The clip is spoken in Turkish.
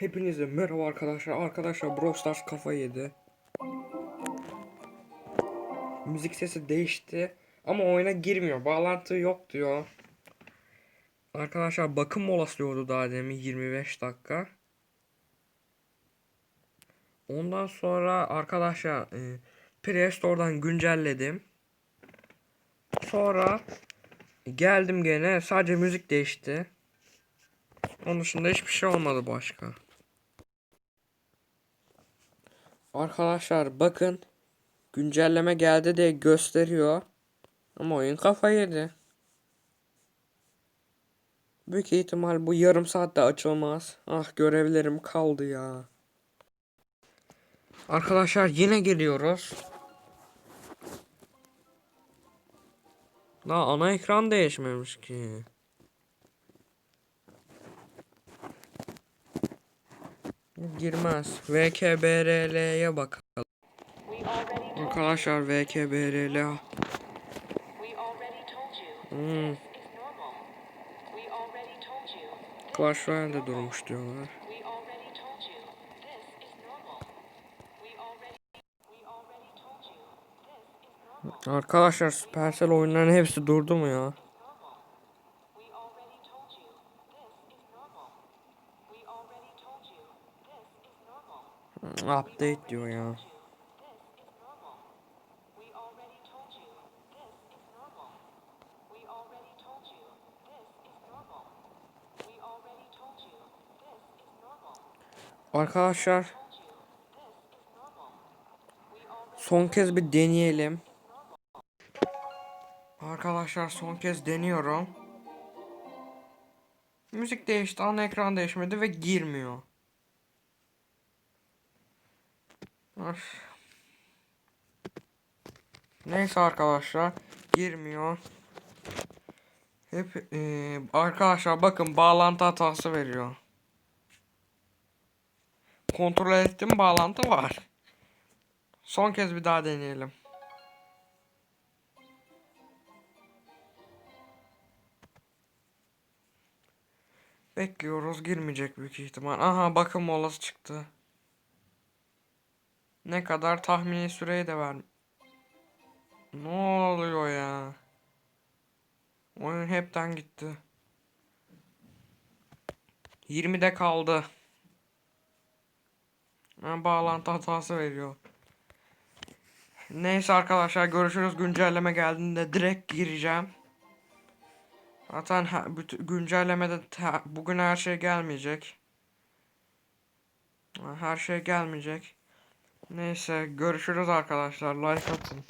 Hepinize merhaba arkadaşlar. Arkadaşlar Brawl Stars kafa yedi. Müzik sesi değişti. Ama oyuna girmiyor. Bağlantı yok diyor. Arkadaşlar bakım molası diyordu daha demin 25 dakika. Ondan sonra arkadaşlar e, Play Store'dan güncelledim. Sonra geldim gene sadece müzik değişti. Onun dışında hiçbir şey olmadı başka. Arkadaşlar bakın güncelleme geldi diye gösteriyor. Ama oyun kafa yedi. Büyük ihtimal bu yarım saatte açılmaz. Ah görevlerim kaldı ya. Arkadaşlar yine geliyoruz. Daha ana ekran değişmemiş ki. Girmez. VKBRL'ye bakalım. Arkadaşlar VKBRL. Hmm. Clash Royale'de durmuş diyorlar. Arkadaşlar Supercell oyunların hepsi durdu mu ya? This is normal. Arkadaşlar son kez bir deneyelim. Arkadaşlar son kez deniyorum. Müzik değişti, ana ekran değişmedi ve girmiyor. Öf. Neyse arkadaşlar, girmiyor. Hep eee, arkadaşlar bakın bağlantı hatası veriyor. Kontrol ettim bağlantı var. Son kez bir daha deneyelim. Bekliyoruz girmeyecek büyük ihtimal. Aha bakım molası çıktı. Ne kadar tahmini süreyi de ver. Ne oluyor ya? Oyun hepten gitti. 20'de kaldı. Ha, bağlantı hatası veriyor. Neyse arkadaşlar görüşürüz güncelleme geldiğinde direkt gireceğim. Zaten güncellemede bugün her şey gelmeyecek. Her şey gelmeyecek. Neyse görüşürüz arkadaşlar. Like atın.